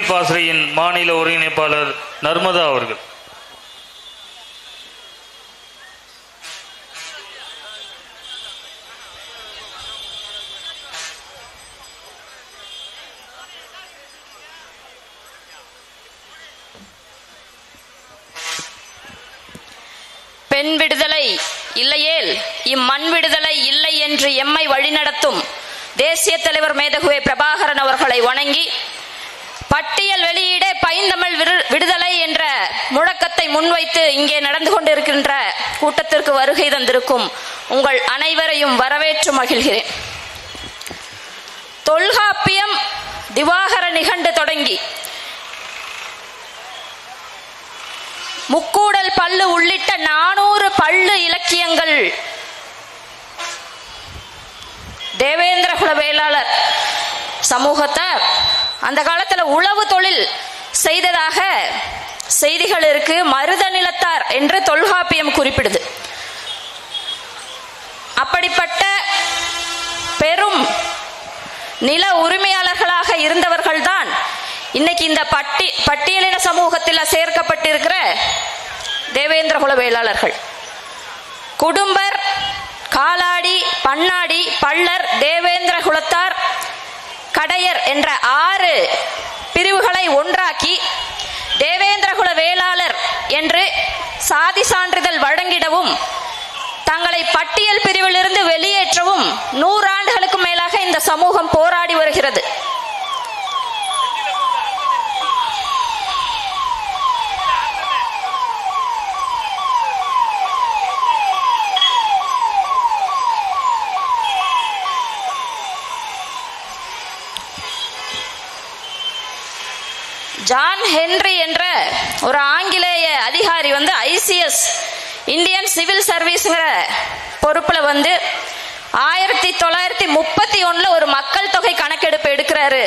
பாசறையின் மாநில ஒருங்கிணைப்பாளர் நர்மதா அவர்கள். பெண் விடுதலை இல்லையேல் இம்மண் விடுதலை இல்லை என்று எம்மை வழிநடத்தும். தேசிய தலைவர் மேதகுவே பிரபாகரன் அவர்களை வணங்கி பட்டியல் வெளியீடே பைந்தமிழ் விரு- விடுதலை என்ற முழக்கத்தை முன்வைத்து இங்கே நடந்து கொண்டிருக்கின்ற கூட்டத்திற்கு வருகை தந்திருக்கும் உங்கள் அனைவரையும் வரவேற்று மகிழ்கிறேன். தொல்காப்பியம் திவாகர நிகண்டு தொடங்கி. முக்கூடல் பல்லு உள்ளிட்ட நானூறு பல்லு இலக்கியங்கள். தேவேந்திர குல வேளாளர் சமூகத்தை அந்த காலத்துல உழவு தொழில் செய்ததாக செய்திகள் இருக்கு. மருத நிலத்தார் என்று தொல்காப்பியம் குறிப்பிடுது. அப்படிப்பட்ட பெரும் நில உரிமையாளர்களாக இருந்தவர்கள்தான் இன்னைக்கு இந்த பட்டி பட்டியலின சமூகத்தில் சேர்க்கப்பட்டிருக்கிற தேவேந்திர குல வேளாளர்கள் குடும்பர் காலாடி பண்ணாடி பள்ளர் தேவேந்திர குலத்தார் கடையர் என்ற ஆறு பிரிவுகளை ஒன்றாக்கி தேவேந்திரகுல வேளாளர் என்று சாதி சான்றிதழ் வழங்கிடவும் தங்களை பட்டியல் பிரிவிலிருந்து வெளியேற்றவும் நூறாண்டுகளுக்கு மேலாக இந்த சமூகம் போராடி வருகிறது. ஜான் ஹென்றி என்ற ஒரு ஆங்கிலேய அதிகாரி வந்து ஐசிஎஸ் இந்தியன் சிவில் சர்வீஸ்ங்கிற பொறுப்புல வந்து ஆயிரத்தி தொள்ளாயிரத்தி முப்பத்தி ஒன்றில் ஒரு மக்கள் தொகை கணக்கெடுப்பு எடுக்கிறாரு.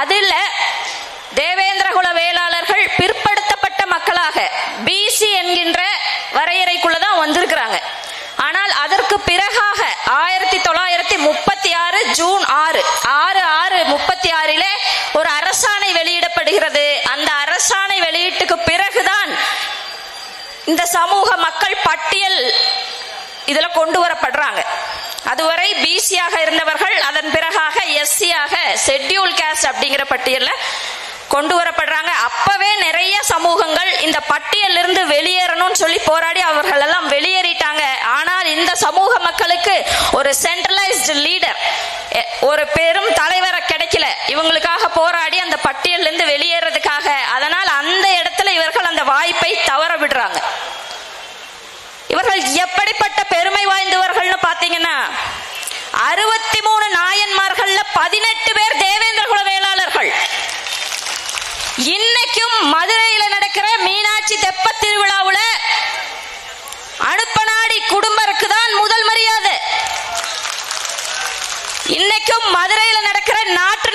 அதுல தேவேந்திரகுல வேளாளர்கள் பிற்படுத்தப்பட்ட மக்களாக பிசி என்கின்ற வரையறைக்குள்ள தான் வந்திருக்கிறாங்க ஆனால் அதற்கு பிறகாக ஆயிரத்தி தொள்ளாயிரத்தி முப்பத்தி ஆறு ஜூன் ஆறு ஆறு ஆறு முப்பத்தி ஆறிலே ஒரு அரசாணை வெளியிடப்படுகிறது அந்த அரசாணை வெளியீட்டுக்கு பிறகுதான் இந்த சமூக மக்கள் பட்டியல் இதில் கொண்டு வரப்படுறாங்க. அதுவரை பிசியாக இருந்தவர்கள் அதன் பிறகாக எஸ்சியாக ஷெட்யூல் கேஸ்ட் அப்படிங்கிற பட்டியலில் கொண்டு வரப்படுறாங்க. அப்பவே நிறைய சமூகங்கள் இந்த பட்டியலிருந்து இருந்து வெளியேறணும்னு சொல்லி போராடி அவர்கள் எல்லாம் வெளியேறிட்டாங்க. ஆனால் இந்த சமூக மக்களுக்கு ஒரு சென்ட்ரலைஸ்டு லீடர் ஒரு பெரும் தலைவரை கிடைக்கல. இவங்களுக்காக போராடி அந்த பட்டியலிருந்து இருந்து வெளியேறதுக்காக அதனால் அந்த இடத்துல இவர்கள் அந்த வாய்ப்பை தவற விடுறாங்க இவர்கள் எப்படிப்பட்ட பெருமை வாய்ந்தவர்கள்னு பாத்தீங்கன்னா அறுபத்தி மூணு நாயன்மார்கள்ல பதினெட்டு பேர் தேவேந்திர குல வேளாளர்கள் இன்னைக்கும் மதுரையில நடக்கிற மீனாட்சி தெப்ப திருவிழாவுல அனுப்பநாடி குடும்பருக்கு தான் முதல் மரியாதை. இன்னைக்கும் மதுரையில நடக்கிற நாட்டு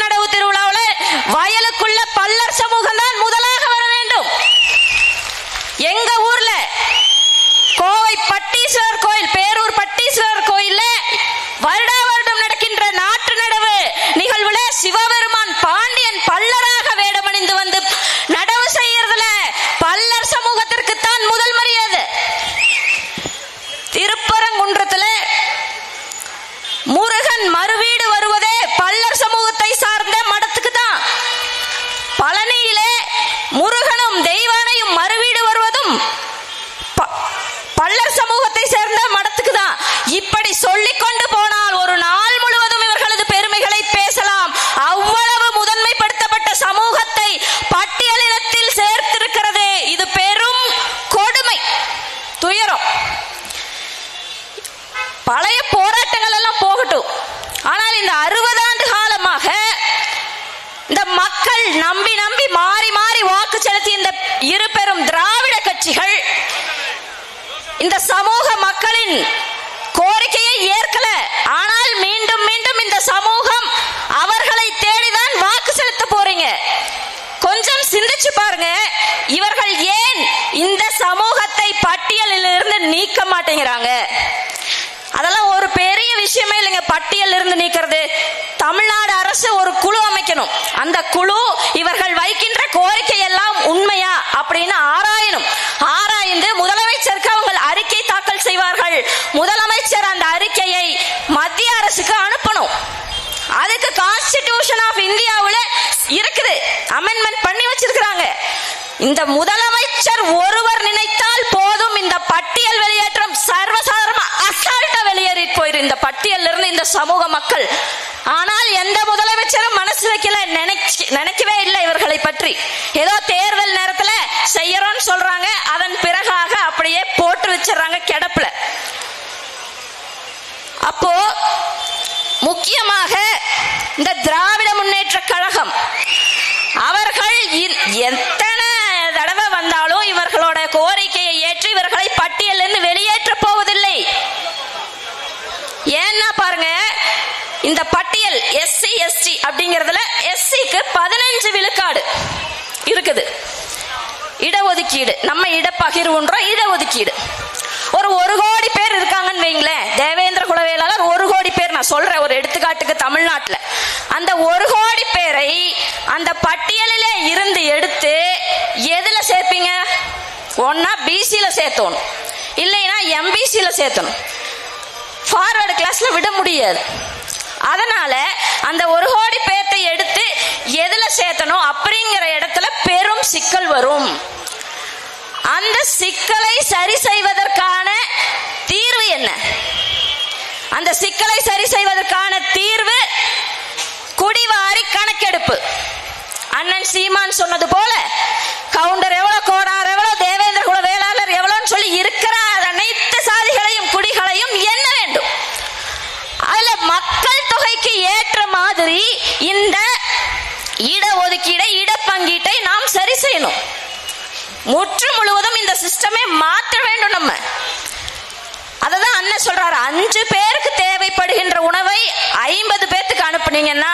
கட்சிகள் இந்த சமூக மக்களின் கோரிக்கையை ஏற்கல. ஆனால் மீண்டும் மீண்டும் இந்த சமூகம் அவர்களை தேடிதான் வாக்கு செலுத்த போறீங்க. கொஞ்சம் சிந்திச்சு பாருங்க. இவர்கள் ஏன் இந்த சமூகத்தை பட்டியலில் இருந்து நீக்க மாட்டேங்கிறாங்க? அதெல்லாம் ஒரு பெரிய விஷயமே இல்லைங்க. பட்டியல் இருந்து நீக்கிறது. தமிழ்நாடு அரசு ஒரு குழு அமைக்கணும். அந்த குழு இவர்கள் வைக்கின்ற கோரிக்கை எல்லாம் உண்மையா அப்படின்னு ஆராயணும். ஆராய்ந்து முதலமைச்சருக்கு அவங்க அறிக்கை தாக்கல் செய்வார்கள். முதலமைச்சர் அந்த அறிக்கையை மத்திய அரசுக்கு அனுப்பணும். அதுக்கு கான்ஸ்டிடியூஷன் ஆஃப் இந்தியாவுல இருக்குது. அமெண்ட்மெண்ட் பண்ணி வச்சிருக்கிறாங்க. இந்த முதலமைச்சர் ஒருவர் நினைத்தால் போதும் இந்த பட்டியல் வெளியேற்றம் சர்வசாதாரண அசால்ட்டா வெளியேறி போயிரு இந்த பட்டியல்ல இருந்து இந்த சமூக மக்கள். ஆனால் எந்த முதலமைச்சரும் மனசு வைக்கல நினைக்கவே இல்லை இவர்களை பற்றி. ஏதோ தேர்தல் நேரத்துல செய்யறோம்னு சொல்றாங்க. அதன் பிறகாக அப்படியே போட்டு வச்சிடறாங்க கிடப்புல. அப்போ முக்கியமாக இந்த திராவிட முன்னேற்ற கழகம் அவர்கள் எத்தனை தடவை வந்தாலும் இவர்களோட கோரிக்கையை ஏற்று இவர்களை பட்டியலிருந்து வெளியேற்ற போவதில்லை. ஏன்னா பாருங்க இந்த பட்டியல் எஸ்சி எஸ்டி அப்படிங்கறதுல எஸ்சிக்கு பதினஞ்சு விழுக்காடு. இருக்குது. இடஒதுக்கீடு. நம்ம இடப்பகிர்வுன்றோம் இடஒதுக்கீடு. ஒரு ஒரு கோடி பேர் இருக்காங்கன்னு வைங்களேன். தேவேந்திர குலவேலாளர் ஒரு கோடி பேர். நான் சொல்றேன் ஒரு எடுத்துக்காட்டுக்கு தமிழ்நாட்டில். அந்த ஒரு கோடி பேரை அந்த பட்டியலிலே இருந்து எடுத்து எதுல சேர்ப்பீங்க? ஒன்னா பிசியில சேர்த்தணும். இல்லைன்னா எம்பிசியில சேர்த்தணும். ஃபார்வர்டு கிளாஸ்ல விட முடியாது. அதனால அந்த ஒரு கோடி பேர்த்தை எடுத்து எதுல சேர்த்தணும் அப்படிங்கிற இடத்துல பெரும் சிக்கல் வரும். அந்த சிக்கலை சரி செய்வதற்கான தீர்வு என்ன? அந்த சிக்கலை சரி செய்வதற்கான தீர்வு குடிவாரி கணக்கெடுப்பு. அண்ணன் சீமான் சொன்னது போல கவுண்டர் எவ்வளவு கோடார் எவ்வளவு தேவேந்திர குல வேளாளர் எவ்வளவுன்னு சொல்லி இருக்கிற அனைத்து சாதிகளையும் குடிகளையும் எண்ண வேண்டும் அதுல மக்கள் தொகைக்கு ஏற்ற மாதிரி இந்த இட ஒதுக்கீடை இடப்பங்கீட்டை நாம் சரி செய்யணும் முற்று முழுவதும் இந்த சிஸ்டமே மாற்ற வேண்டும் நம்ம. அததான் அண்ணன் சொல்றாரு அஞ்சு பேருக்கு தேவைப்படுகின்ற உணவை ஐம்பது பேத்துக்கு அனுப்புனீங்கன்னா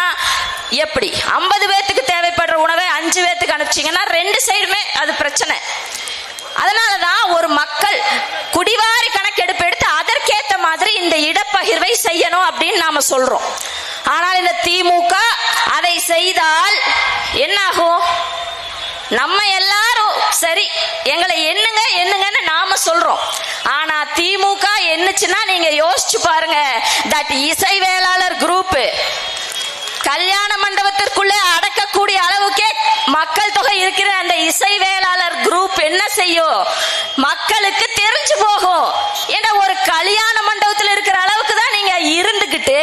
எப்படி? ஐம்பது பேத்துக்கு தேவைப்படுற உணவை அஞ்சு பேத்துக்கு அனுப்பிச்சீங்கன்னா ரெண்டு சைடுமே அது பிரச்சனை. அதனாலதான் ஒரு மக்கள் குடிவாரி கணக்கெடுப்பு எடுத்து அதற்கேத்த மாதிரி இந்த இடப்பகிர்வை செய்யணும் அப்படின்னு நாம சொல்றோம். ஆனால் இந்த திமுக அதை செய்தால் என்னாகும்? நம்ம எல்லாரும் சரி எங்களை எண்ணுங்க எண்ணுங்கன்னு நாம சொல்றோம். ஆனா திமுக என்னச்சுன்னா நீங்க யோசிச்சு பாருங்க. தட் இசை வேளாளர் குரூப் கல்யாண மண்டபத்திற்குள்ளே அடக்கக்கூடிய அளவுக்கே மக்கள் தொகை இருக்கிற அந்த இசை வேளாளர் குரூப் என்ன செய்யும்? மக்களுக்கு தெரிஞ்சு போகும் ஏன்னா ஒரு கல்யாண மண்டபத்தில் இருக்கிற அளவுக்கு தான் நீங்க இருந்துகிட்டு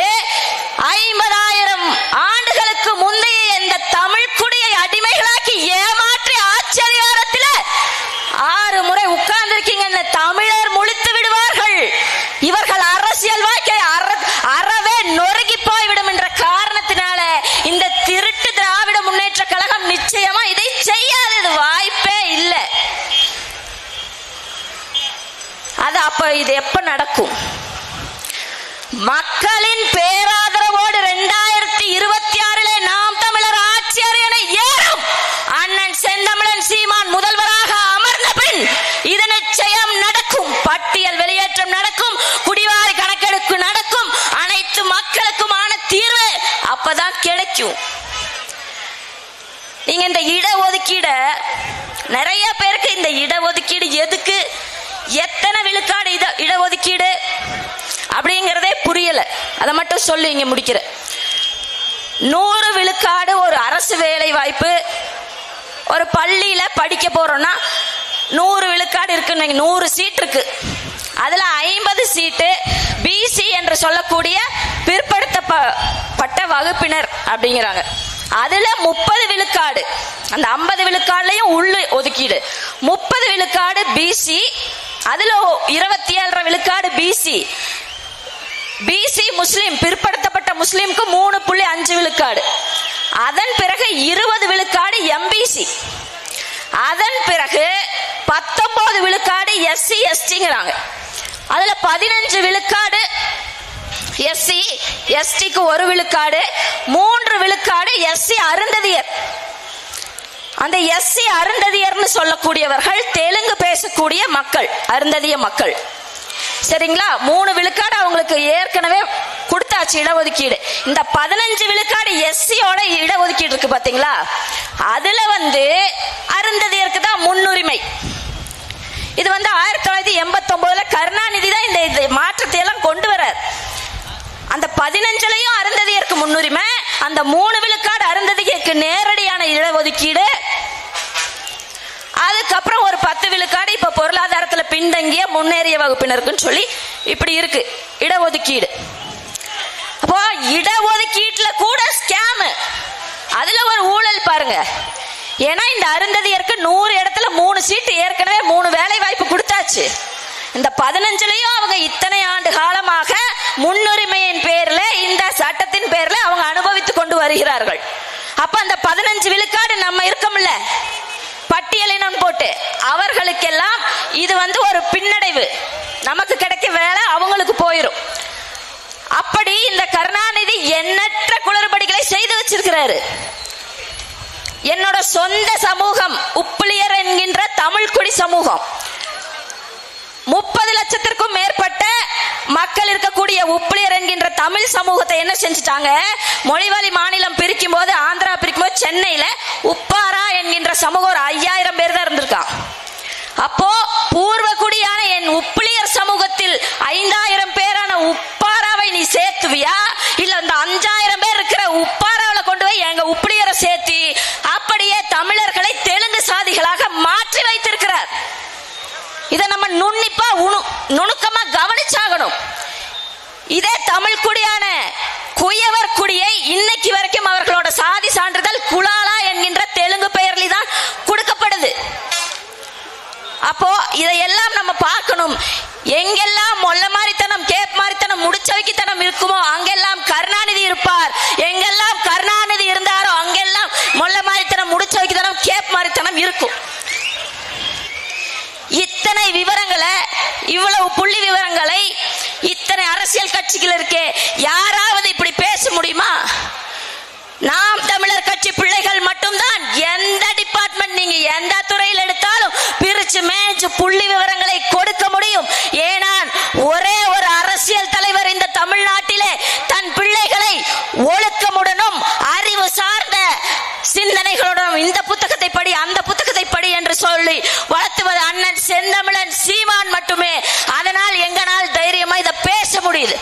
ஐம்பதாயிரம் ஆண்டுகளுக்கு முந்தைய இந்த தமிழ் குடியை அடிமைகளாக்கி ஏமாற்றி ஆட்சி அதிகாரத்தில் ஆறு முறை உட்கார்ந்திருக்கீங்க தமிழர் முழித்து விடுவார்கள் இவர்கள் அரசியல் வாழ்க்கை அற- அறவே நொறுங்கி போய்விடும் என்ற காரணத்தினால இந்த திருட்டு திராவிட முன்னேற்ற கழகம் நிச்சயமா இதை செய்யாதது வாய்ப்பே இல்லை அது அப்ப இது எப்ப நடக்கும். மக்களின் பேராதரவோடு இரண்டாயிரத்தி இருபத்தி ஆறிலே நாம் தமிழர் ஆட்சியர் என ஏறும். அண்ணன் செந்தமிழன் சீமான் முதல்வராக அமர்ந்த பின் இது நிச்சயம் நடக்கும். பட்டியல் வெளியேற்றம் நடக்கும். குடிவாரி கணக்கெடுப்பு நடக்கும். அனைத்து மக்களுக்குமான தீர்வு அப்பதான் கிடைக்கும். நீங்க இந்த இடஒதுக்கீட நிறைய பேருக்கு இந்த இடஒதுக்கீடு எதுக்கு? எத்தனை விழுக்காடு இட இடஒதுக்கீடு அப்படிங்கிறதே புரியல. அதை மட்டும் சொல்லி இங்க முடிக்கிற. நூறு விழுக்காடு ஒரு அரசு வேலை வாய்ப்பு ஒரு பள்ளியில படிக்க போறோம்னா நூறு விழுக்காடு இருக்குன்னு நூறு சீட் இருக்கு. அதுல ஐம்பது சீட்டு பிசி என்று சொல்லக்கூடிய பிற்படுத்தப்பட்ட வகுப்பினர் அப்படிங்கிறாங்க. அதுல முப்பது விழுக்காடு அந்த ஐம்பது விழுக்காடுலயும் உள்ள ஒதுக்கீடு. முப்பது விழுக்காடு பிசி அதுல இருபத்தி ஏழரை விழுக்காடு பிசி பிசி முஸ்லிம் பிற்படுத்தப்பட்ட முஸ்லிம்க்கு மூணு புள்ளி அஞ்சு விழுக்காடு. அதன் பிறகு இருபது விழுக்காடு எம்பிசி அதன் பிறகு பத்தொன்பது விழுக்காடு எஸ்சி எஸ்டிங்கிறாங்க அதுல பதினஞ்சு விழுக்காடு எஸ்சி எஸ்டிக்கு ஒரு விழுக்காடு மூன்று விழுக்காடு எஸ்சி அருந்ததியர். அந்த எஸ்சி அருந்ததியர்னு சொல்லக்கூடியவர்கள் தெலுங்கு பேசக்கூடிய மக்கள் அருந்ததிய மக்கள். சரிங்களா? மூணு விழுக்காடு அவங்களுக்கு ஏற்கனவே கொடுத்தாச்சு இடஒதுக்கீடு. இந்த பதினஞ்சு விழுக்காடு எஸ்சியோட இடஒதுக்கீடு இருக்கு பாத்தீங்களா? அதுல வந்து அருந்ததியருக்கு தான் முன்னுரிமை. இது வந்து ஆயிரத்தி தொள்ளாயிரத்தி எண்பத்தி ஒன்பதுல கருணாநிதி தான் இந்த மாற்றத்தை எல்லாம் கொண்டு வர்றார். அந்த பதினஞ்சுலையும் அருந்ததியருக்கு முன்னுரிமை அந்த மூணு விழுக்காடு அருந்ததியருக்கு நேரடியான இடஒதுக்கீடு அதுக்கப்புறம் ஒரு பத்து விழுக்காடு இப்ப பொருளாதாரத்துல பின்தங்கிய முன்னேறிய வகுப்பினருக்குன்னு சொல்லி இப்படி இருக்கு. இடஒதுக்கீடு. அப்போ இடஒதுக்கீட்டுல கூட ஸ்கேம் அதுல ஒரு ஊழல் பாருங்க. ஏன்னா இந்த அருந்ததியருக்கு நூறு இடத்துல மூணு சீட்டு ஏற்கனவே மூணு வேலை வாய்ப்பு கொடுத்தாச்சு. இந்த பதினஞ்சுலயும் அவங்க இத்தனை ஆண்டு காலமாக முன்னுரிமையின் பேர்ல இந்த சட்டத்தின் பேர்ல அவங்க அனுபவித்துக் கொண்டு வருகிறார்கள். அப்ப அந்த பதினஞ்சு விழுக்காடு நம்ம இருக்கோம்ல. பட்டியலினம் போட்டு அவர்களுக்கெல்லாம் இது வந்து ஒரு பின்னடைவு. நமக்கு கிடைக்க வேலை அவங்களுக்கு போயிரும். அப்படி இந்த கருணாநிதி எண்ணற்ற குளறுபடிகளை செய்து வச்சிருக்கிறாரு. என்னோட சொந்த சமூகம் உப்பிலியர் என்கின்ற தமிழ்குடி சமூகம். முப்பது லட்சத்திற்கும் மேற்பட்ட மக்கள் இருக்கக்கூடிய உப்பளியர் என்கின்ற தமிழ் சமூகத்தை என்ன செஞ்சுட்டாங்க? மொழிவாளி மாநிலம் பிரிக்கும் போது ஆந்திரா பிரிக்கும் போது சென்னையில உப்பாரா என்கின்ற சமூகம் ஒரு ஐயாயிரம் பேர் தான் இருந்திருக்கான் அப்போ பூர்வகுடியான என் உப்பிலியர் சமூகத்தில் ஐந்தாயிரம் பேரான உப்பாராவை நீ சேர்த்துவியா? நுண்ணிப்பா உணு நுணுக்கமா கவனிச்சாகணும். இதே தமிழ் குடியான குயவர் குடியை இன்னைக்கு வரைக்கும் அவர்களோட சாதி சான்றிதழ் குலாலா என்கின்ற தெலுங்கு பெயரில் தான் கொடுக்கப்படுது. அப்போ இதையெல்லாம் நம்ம பார்க்கணும். எங்கெல்லாம் மொல்ல மாதிரித்தனம் கேப் மாதிரித்தனம் முடிச்சவைக்குத்தனம் இருக்குமோ அங்கெல்லாம் கருணாநிதி இருப்பார். எங்கெல்லாம் கருணாநிதி இருந்தாரோ அங்கெல்லாம் மொல்ல மாதிரித்தனம் முடிச்சவைக்குத்தனம் கேப் மாதிரித்தனம் இருக்கும். இத்தனை விவரங்களை இவ்வளவு புள்ளி விவரங்களை இத்தனை அரசியல் கட்சிகள் இருக்கே யாராவது இப்படி பேச முடியுமா? நாம் தமிழர் கட்சி பிள்ளைகள் மட்டும்தான். எந்த டிபார்ட்மெண்ட் நீங்க எந்த துறையில் எடுத்தாலும் பிரிச்சு மேய்ச்சு புள்ளி விவரங்களை கொடுக்க முடியும் ஏனால் ஒரே ஒரு அரசியல் தலைவர் இந்த தமிழ்நாட்டிலே தன் பிள்ளைகளை ஒழுக்கமுடனும் அறிவு சார்ந்த சிந்தனைகளுடனும் இந்த புத்தகத்தை படி அந்த புத்தகத்தை படி என்று சொல்லி வளர்த்துவது அண்ணன் செந்தமிழன் சீமான் மட்டுமே அதனால் எங்கனால் தைரியமா இதை பேச முடியுது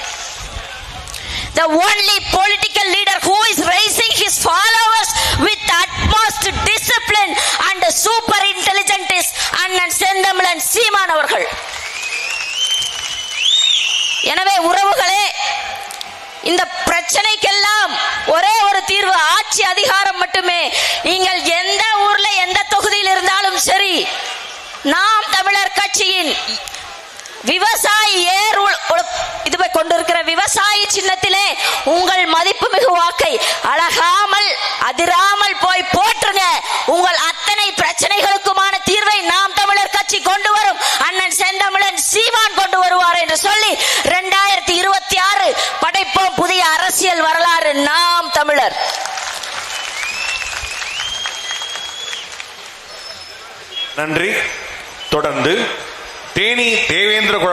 the only political leader who is raising his followers with utmost discipline and super intelligent is அண்ணன் செந்தமிழன் சீமான் அவர்கள். எனவே உறவுகளே இந்த பிரச்சனைக்கெல்லாம் ஒரே ஒரு தீர்வு ஆட்சி அதிகாரம் மட்டுமே. நீங்கள் எந்த ஊர்ல எந்த தொகுதியில் இருந்தாலும் சரி நாம் தமிழர் கட்சியின் விவசாயி ஏர் உள்- இது போய் கொண்டிருக்கிற விவசாயி சின்னத்திலே உங்கள் மதிப்புமிகு வாக்கை. அழகாமல் அதிராமல் போய் போற்றுங்க. உங்கள் அத்தனை பிரச்சனைகளுக்குமான தீர்வை நாம் தமிழர் கட்சி கொண்டு வரும். அண்ணன் செந்தமிழன் சீமான் கொண்டு வருவார் என்று சொல்லி இரண்டாயிரத்தி இருபத்தி ஆறு படைப்போம் புதிய அரசியல் வரலாறு நாம் தமிழர். நன்றி. தொடர்ந்து தேனி தேவேந்திர குல